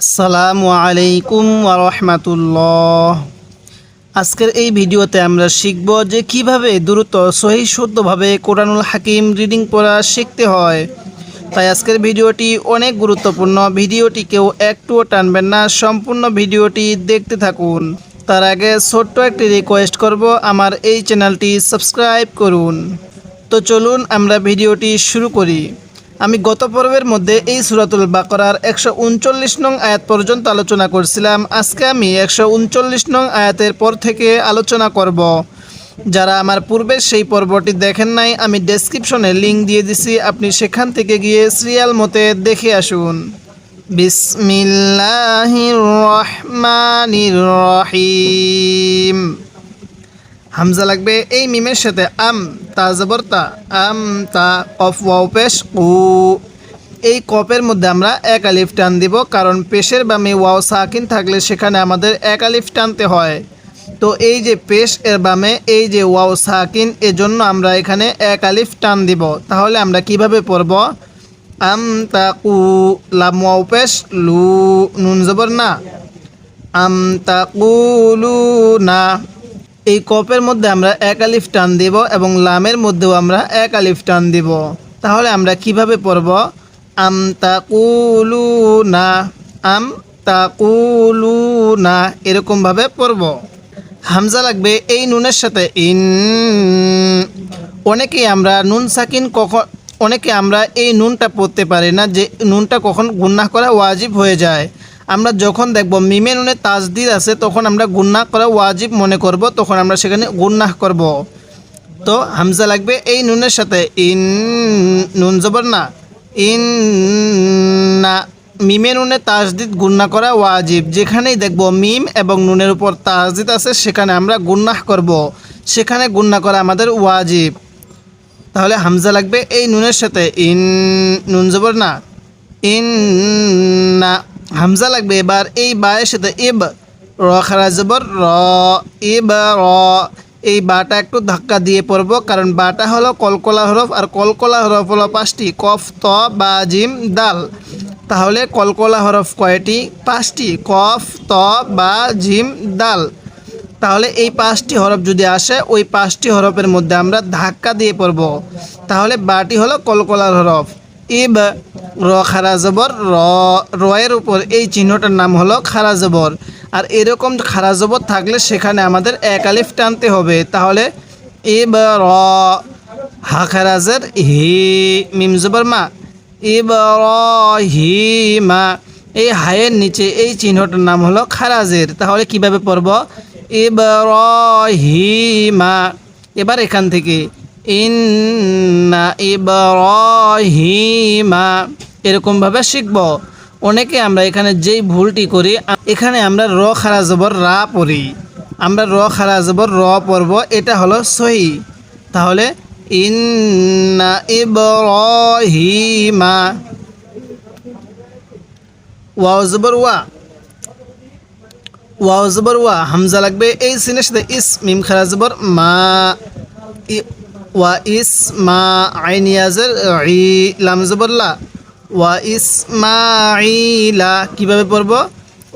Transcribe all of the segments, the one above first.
আসসালামু আলাইকুম রহমাতুল্লাহ। আজকের এই ভিডিওতে আমরা শিখব যে কীভাবে দ্রুত, সহি, শুদ্ধভাবে কোরআনুল হাকিম রিডিং পড়া শিখতে হয়। তাই আজকের ভিডিওটি অনেক গুরুত্বপূর্ণ। ভিডিওটি কেউ একটুও টানবেন না, সম্পূর্ণ ভিডিওটি দেখতে থাকুন। তার আগে ছোট্ট একটি রিকোয়েস্ট করব, আমার এই চ্যানেলটি সাবস্ক্রাইব করুন। তো চলুন আমরা ভিডিওটি শুরু করি। আমি গত পর্বের মধ্যে এই সুরাতুল বাকরার একশো উনচল্লিশ নং আয়াত পর্যন্ত আলোচনা করছিলাম। আজকে আমি একশো উনচল্লিশ নং আয়াতের পর থেকে আলোচনা করব। যারা আমার পূর্বে সেই পর্বটি দেখেন নাই, আমি ডেসক্রিপশনে লিঙ্ক দিয়ে দিছি। আপনি সেখান থেকে গিয়ে সিরিয়াল মতে দেখে আসুন। বিসমিল্লাহির রহমানির রহিম। হামজা লাগবে, এই মিমের সাথে আম, তা জবর তা, আম, তা অফ ওয়াও, পেশ, উ। এই কপের মধ্যে আমরা এক আলিফ টান দিব, কারণ পেশের বামে ওয়াও সাকিন থাকলে সেখানে আমাদের এক আলিফ টানতে হয়। তো এই যে পেশ এর বামে, এই যে ওয়াও সাকিন, এজন্য আমরা এখানে এক আলিফ টান দিব। তাহলে আমরা কীভাবে পড়ব? আম, তা কু লাম, ওয়াও, পেশ, লু, নুন জবর না। আম, তা কুলু না। এই কপের মধ্যে আমরা এক আলিফ টান দিব এবং লামের মধ্যেও আমরা এক আলিফ টান দিব। তাহলে আমরা কীভাবে পড়ব? আম তাকুলু না, আম তাকুলু না এরকমভাবে পড়ব। হামজা লাগবে এই নুনের সাথে ইন। অনেকেই আমরা নুন সাকিন কখন অনেকে আমরা এই নুনটা পড়তে পারি না যে নুনটা কখন গুন্না করা ওয়াজিব হয়ে যায়। আমরা যখন দেখব মিমে নুনে তাজদিদ আছে, তখন আমরা গুন্না করা ওয়াজিব মনে করব, তখন আমরা সেখানে গুন্নাহ করব। তো হামজা লাগবে এই নুনের সাথে, ইন, নুন জবর না, ইন, না, মিমে নুনে তাজদিদ গুন্না করা ওয়াজিব। যেখানেই দেখব মিম এবং নুনের উপর তাজদিদ আছে, সেখানে আমরা গুন্নাহ করব। সেখানে গুন্না করা আমাদের ওয়াজিব। তাহলে হামজা লাগবে এই নুনের সাথে, ইন, নুন জবর না, ইন, না হামজা লাগবে, এবার এই বায়ের সাথে ইব, র খারা জবর, র, ইব, র। এই বাটা একটু ধাক্কা দিয়ে পড়ব, কারণ বাটা হলো কলকলা হরফ, আর কলকলা হরফ হলো পাঁচটি, কফ, ত, বা, জিম, দাল। তাহলে কলকলা হরফ কয়টি? পাঁচটি, কফ, ত, বা, জিম, দাল। তাহলে এই পাঁচটি হরফ যদি আসে, ওই পাঁচটি হরফের মধ্যে আমরা ধাক্কা দিয়ে পড়ব। তাহলে বাটি হলো কলকলার হরফ। ইব, র, খারা, জবর, র, রয়ের উপর এই চিহ্নটার নাম হলো খারা, জবর। আর এরকম খারা, জবর থাকলে সেখানে আমাদের এক আলিফ টানতে হবে। তাহলে ইব, র, হা খারাজের হি, মিম, জবর, মা। ইব, র, হি, মা। এই হায়ের নিচে এই চিহ্নটার নাম হলো খারাজের তাহলে কীভাবে পড়ব? ইব, র, হি, মা। এবার এখান থেকে ইন্না ইব্রাহিমা। এরকমভাবে শিখব। অনেকে আমরা এখানে যেই ভুলটি করি, এখানে আমরা র, খারা, জবর, রা পড়ি। আমরা র, খারা, জবর, র পড়ব, এটা হলো সহি। তাহলে ইন্না ইব্রাহিমা। ওয়াও, জবর, ওয়া। ওয়াও, জবর, ওয়া। হামজা লাগবে এই সিনের সাথে ইস, মিম, খারা, জবর, মা ওয়া ইস মা আইন ইয়াজের ই লাম লা। ওয়া ইস মা ইলা কীভাবে পড়ব?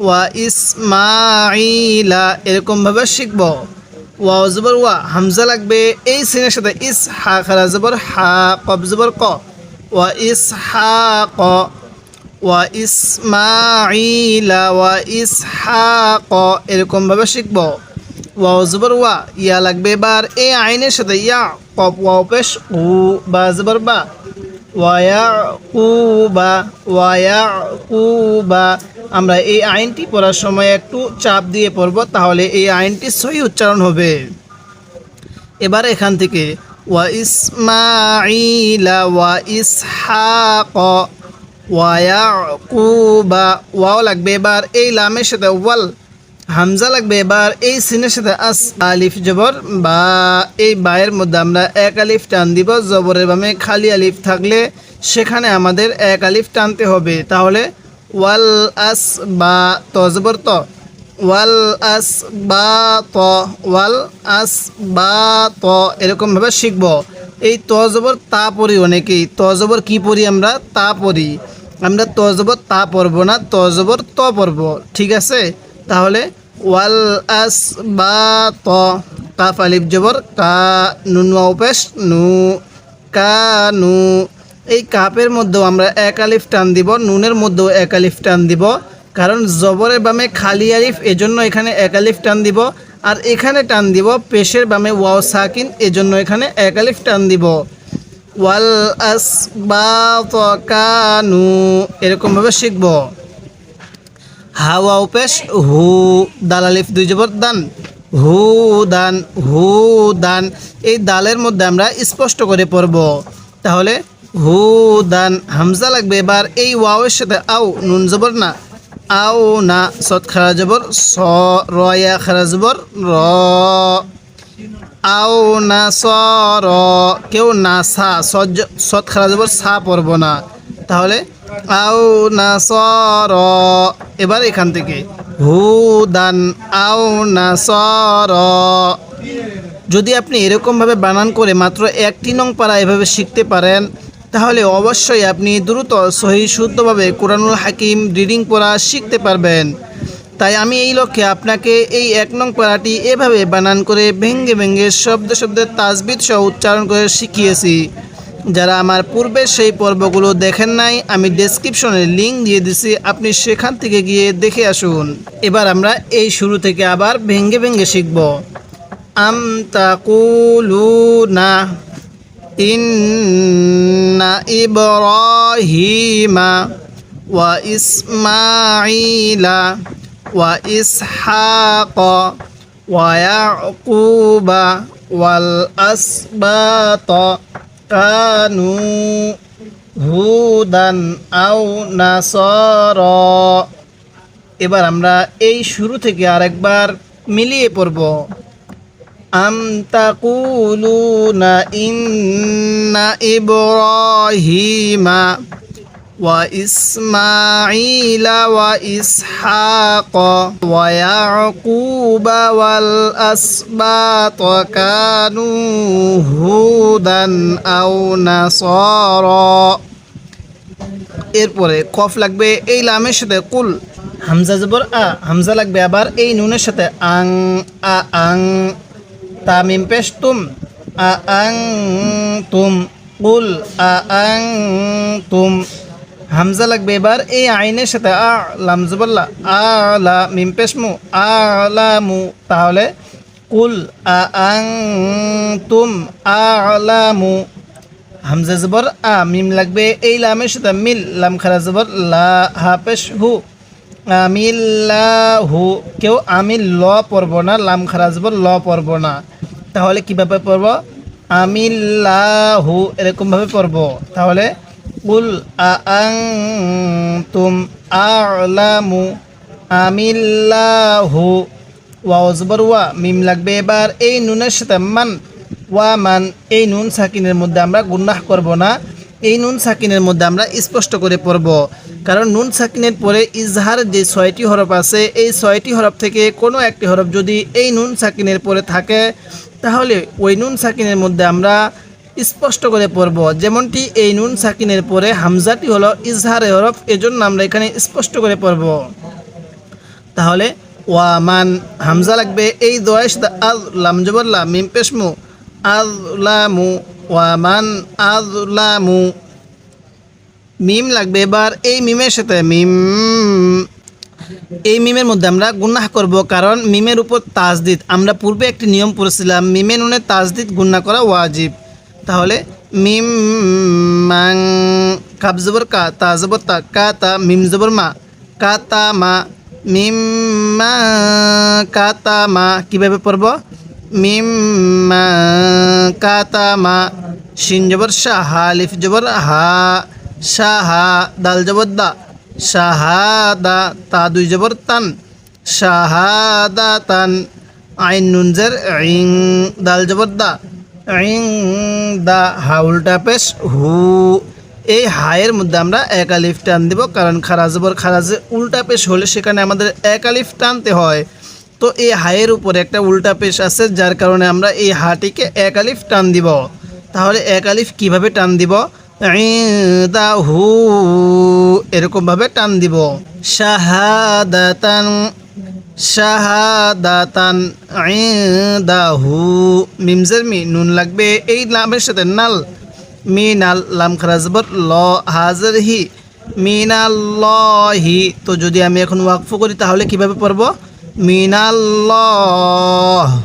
ওয়া ইস মা ইলা এরকমভাবে শিখব। ওয়াও জবর ওয়া, হামজা লাগবে এই সিনের সাথে। ইস হা খারা জবর হা কব জবর ক। ওয়া ইস হা ক ওয়া ইসমাইলা ওয়া ইসহাক এরকমভাবে শিখব। ওয়া জবর ওয়া, ইয়া লাগবে এবার। এই আইনের সাথে ইয়া, কপ ওয়া পেশ, উ, বা, জবর বা। ওয়ায়া কুবা ওয়ায়া কুবা আমরা এই আইনটি পড়ার সময় একটু চাপ দিয়ে পড়ব, তাহলে এই আইনটি সহি উচ্চারণ হবে। এবার এখান থেকে, ওয়া ইসমাইলা ওয়া ইসহাক ওয়াকুবা ওয়াও লাগবে এবার। এই লামের সাথে ওয়াল হামজা লাগবে। এবার এই সিনের সাথে আস আলিফ জবর বা এই বায়ের মধ্যে আমরা এক আলিফ টান দিব। জবরের বামে খালি আলিফ থাকলে সেখানে আমাদের এক আলিফ টানতে হবে। তাহলে ওয়াল আস বা তজবর ত। ওয়াল আস বা ত, ওয়াল আস বা ত এরকমভাবে শিখব। এই তজবর তা পড়ি অনেকেই। তজবর কি পড়ি আমরা? তা পড়ি। আমরা তজবর তা পড়ব না তজবর ত পড়ব। ঠিক আছে? তাহলে ওয়াল আস বা ত কাফ আলিফ জবর, কা নুন ওয়াউপেশ নু, কা নু। এই কাপের মধ্যেও আমরা এক আলিফ টান দিব, নুনের মধ্যেও এক আলিফ টান দিব, কারণ জবরের বামে খালি আলিফ, এজন্য এখানে এক আলিফ টান দিব, আর এখানে টান দিব পেশের বামে ওয়াও সাকিন, এজন্য এখানে এক আলিফ টান দিব। ওয়াল আস বা ত, কা কানু এরকমভাবে শিখব। হাওয়া উপেশ, হু দাল আলিফ দুই জবর দান। হু দান হু দান। এই দালের মধ্যে আমরা স্পষ্ট করে পড়ব। তাহলে হু দান হামজা লাগবে এবার এই ওয়াওয়ের সাথে আও নুন জবর না। আও না সৎ খারা জবর, স রয়া খারা জবর, র। আও না স র, কেউ না সা, সৎ খারা জবর সা পড়ব না। তাহলে আও না সর এবার এখান থেকে। হুদান আও না সর যদি আপনি এরকমভাবে বানান করে মাত্র একটি নং পারা এভাবে শিখতে পারেন, তাহলে অবশ্যই আপনি দ্রুত সহি শুদ্ধভাবে কোরআনুল হাকিম রিডিং পড়া শিখতে পারবেন। তাই আমি এই লক্ষ্যে আপনাকে এই এক নং পাড়াটি এভাবে বানান করে ভেঙ্গে ভেঙ্গে শব্দ শব্দের তাজবিদ সহ উচ্চারণ করে শিখিয়েছি। যারা আমার পূর্বের সেই পর্বগুলো দেখেন নাই, আমি ডেসক্রিপশনে লিঙ্ক দিয়ে দিছি, আপনি সেখান থেকে গিয়ে দেখে আসুন। এবার আমরা এই শুরু থেকে আবার ভেঙ্গে ভেঙ্গে শিখব। আম তাকুলুনা, ইন্না ইব্রাহিমা, ওয়া ইসমাঈলা, ওয়া ইসহাক, ওয়া ইয়াকুবা, ওয়াল আসবাত। কানু হুদান আও নাসর। এবার আমরা এই শুরু থেকে আরেকবার মিলিয়ে পড়ব। আম তাকুলুনা ইন্না ইব্রাহিমা ওয়া ইয়াকুবা ওয়াল আসবাত কানু হুদান আও নাসারা। এরপরে কফ লাগবে এই লামের সাথে, কুল। হামজা জবর আ, হামজা লাগবে আবার এই নুনের সাথে, আং, আ, আং। তামিম পেশ তুম আ, আং, তুম। কুল, আ, আং, তুম। হামজা লাগবে। এবার এই আইনের সাথে আ, লাম জবল্লা, আ, লা, মিম পেশ মু, আ, লা, মু, তাহলে কুল, আ তুম, আ, লা, মু, হামজা জবর, আ, মিম লাগবে। এই লামের সাথে মিল, লাম খারা জবর, লা হাফেশ হু আমিল্লাহু কেউ আমি, ল পড়ব না, লাম খারা জবর, ল পড়ব না। তাহলে কীভাবে পড়ব? আমিল্লাহু এরকমভাবে পড়ব। তাহলে কুল আং তুম আলামু আমিল্লাহু ওয়াও জবর ওয়া মিম লাগবে এবার এই নুনের সাথে মান ওয়া মান এই নুন সাকিনের মধ্যে আমরা গুন্নাহ করব না এই নুন সাকিনের মধ্যে আমরা স্পষ্ট করে পড়ব কারণ নুন সাকিনের পরে ইজহার যে ছয়টি হরফ আছে এই ছয়টি হরফ থেকে কোনো একটি হরফ যদি এই নুন সাকিনের পরে থাকে তাহলে ওই নুন সাকিনের মধ্যে আমরা স্পষ্ট করে পড়ব। যেমনটি এই নুন সাকিনের পরে হামজাটি হলো ইজহারে হরফ, এজন্য আমরা এখানে স্পষ্ট করে পড়ব। তাহলে ওয়ামান হামজা লাগবে, এই দোয়েশ আল লামজবল্লা মিম পেশমু আজলামু ওয়ামান আজলামু মিম লাগবে এবার এই মিমের সাথে, মিম, এই মিমের মধ্যে আমরা গুনাহ করব কারণ মিমের উপর তাজদিদ। আমরা পূর্বে একটি নিয়ম পড়েছিলাম, মিমে নুনে তাজদিদ গুন্না করা ওয়াজিব। তাহলে মিম মাং কাব জবর কা, তা জবর তা, কা তা, মিম জবর মা, কা তা মা, মিম মা, কা তা মা, কীভাবে পড়ব? মিম মা, কা তা মা, শিন জবর শাহ হালিফ জবর হা শাহা দাল জবর দা শাহাদা তা দুই জবর তান শাহাদা তান, আইন নুনজের ইং, দাল জবর দা দা হা উল্টা পেশ, হু। এই হায়ের মধ্যে আমরা এক আলিফ টান দিব, কারণ খারা জবর খারাজে উল্টা পেশ হলে সেখানে আমাদের এক আলিফ টানতে হয়। তো এই হায়ের উপরে একটা উল্টা পেশ আছে, যার কারণে আমরা এই হাটিকে এক আলিফ টান দিব। তাহলে এক আলিফ কীভাবে টান দিব? দা হু, এরকমভাবে টান দিব। শাহাদাতান শাহাদাতান ইনদাহু। মিমজের মি নুন লাগবে এই লামের সাথে নাল। মিনাল লাম খারাজবর ল হাজার হি। মিনাল্লাহি। তো যদি আমি এখন ওয়াকফ করি, তাহলে কীভাবে পড়ব? মিনাল্লাহ।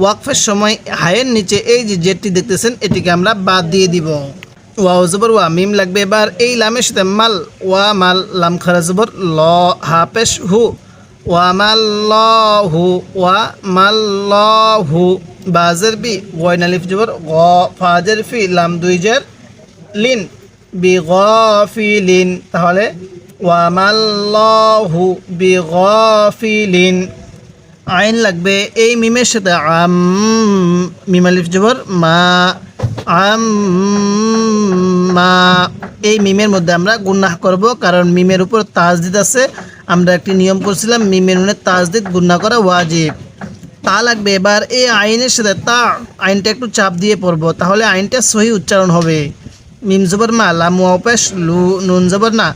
ওয়াকফের সময় হায়ের নিচে এই যে জেটটি দেখতেছেন, এটিকে আমরা বাদ দিয়ে দিব। ওয়াও জবর ওয়া, মিম লাগবে এবার এই লামের সাথে মাল। ওয়া মাল, লাম খারা জবর ল হাফেশ হু। ওয়া মাল ল হু ওয়া মাল ল হু বাজের বি ওয়াইন আলিফ জবর, গ, ফাজের ফি, লাম দুই জের, লিন বি লিন তাহলে ওয়া মাল ল হু বি লিন আইন লাগবে এই মিমের সাথে, আম মিম আলিফ জবর, মা, আম, মা। এই মিমের মধ্যে আমরা গুন্নাহ করব, কারণ মিমের উপর তাজদিদ আছে। আমরা একটি নিয়ম করছিলাম মিমের তাজদিদ গুন্না করা ওয়াজিব। তা লাগবে। এবার এই আইনের সাথে তা, আইনটা একটু চাপ দিয়ে পড়ব, তাহলে আইনটা সহি উচ্চারণ হবে। মিম জবর মা, লাম ওয়াপেশ লু, নুন জবর না,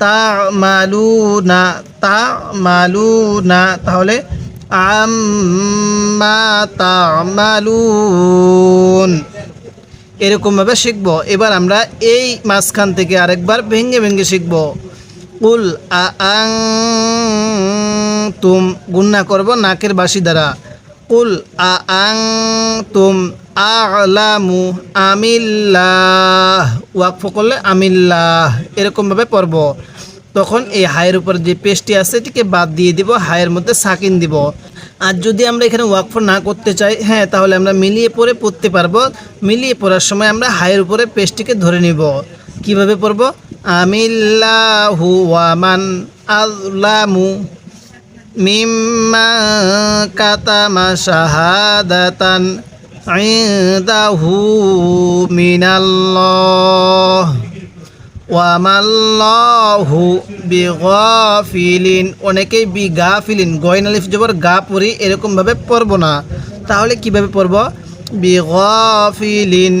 তা মালু না, তা মালু না, তাহলে আম্মা এরকমভাবে শিখব। এবার আমরা এই মাঝখান থেকে আরেকবার ভেঙ্গে ভেঙ্গে শিখব। উল আং তুম গুন্না করব নাকের বাসি দ্বারা। উল আং তুম, আলামু আমিল্লাহ। ওয়াকফ করলে আমিল্লাহ এরকমভাবে পড়ব। তখন এই হায়ের উপর যে পেস্টটি আছে, এটিকে বাদ দিয়ে দিব, হায়ের মধ্যে সাকিন দিব। আর যদি আমরা এখানে ওয়াকফ না করতে চাই হ্যাঁ তাহলে আমরা মিলিয়ে পরে পড়তে পারব। মিলিয়ে পড়ার সময় আমরা হায়ের উপরে পেস্টটিকে ধরে নিব। কীভাবে পড়ব? আমিল্লাহু ওয়ামান আল্লামু মিম্মা কাতামা শাহাদাতান ইনদাহু মিনাল্লাহ। ওয়ামাল্লাহু বিগাফিলিন। অনেকেই বি গাফিলিন গয়ন আলিফ জবর গা পড়ি এরকমভাবে পড়ব না। তাহলে কীভাবে পড়ব বিগাফিলিন।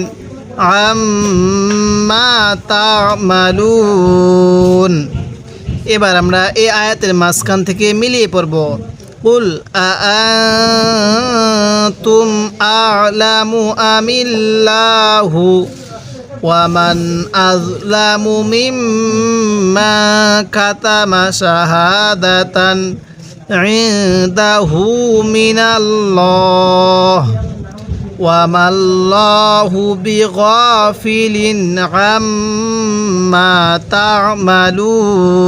আম্মা তামালুন এবার আমরা এই আয়াতের মাঝখান থেকে মিলিয়ে পড়ব কুল আআতুম আ'লামু আমিল্লাহু ومن أظلم ممن كتم شهادة عنده من الله وما الله بغافل عما تعملون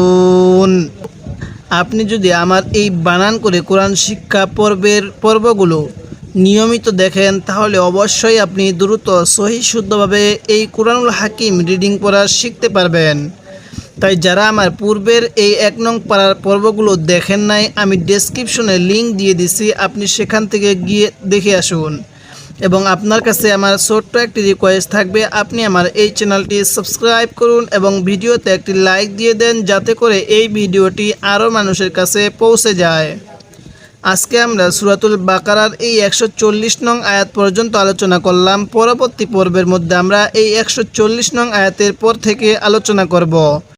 আপনি যদি আমার এই বানান করে কোরআন শিক্ষা পর্বের পর্বগুলো নিয়মিত দেখেন তাহলে অবশ্যই আপনি দ্রুত সহি শুদ্ধভাবে এই কোরআনুল হাকিম রিডিং পড়া শিখতে পারবেন তাই যারা আমার পূর্বের এই এক নং পাড়ার পর্বগুলো দেখেন নাই আমি ডেসক্রিপশনে লিংক দিয়ে দিছি আপনি সেখান থেকে গিয়ে দেখে আসুন এবং আপনার কাছে আমার ছোট্ট একটি রিকোয়েস্ট থাকবে, আপনি আমার এই চ্যানেলটি সাবস্ক্রাইব করুন এবং ভিডিওতে একটি লাইক দিয়ে দেন, যাতে করে এই ভিডিওটি আরও মানুষের কাছে পৌঁছে যায়। আজকে আমরা সুরাতুল বাকারার এই একশো চল্লিশ নং আয়াত পর্যন্ত আলোচনা করলাম। পরবর্তী পর্বের মধ্যে আমরা এই একশো চল্লিশ নং আয়াতের পর থেকে আলোচনা করব।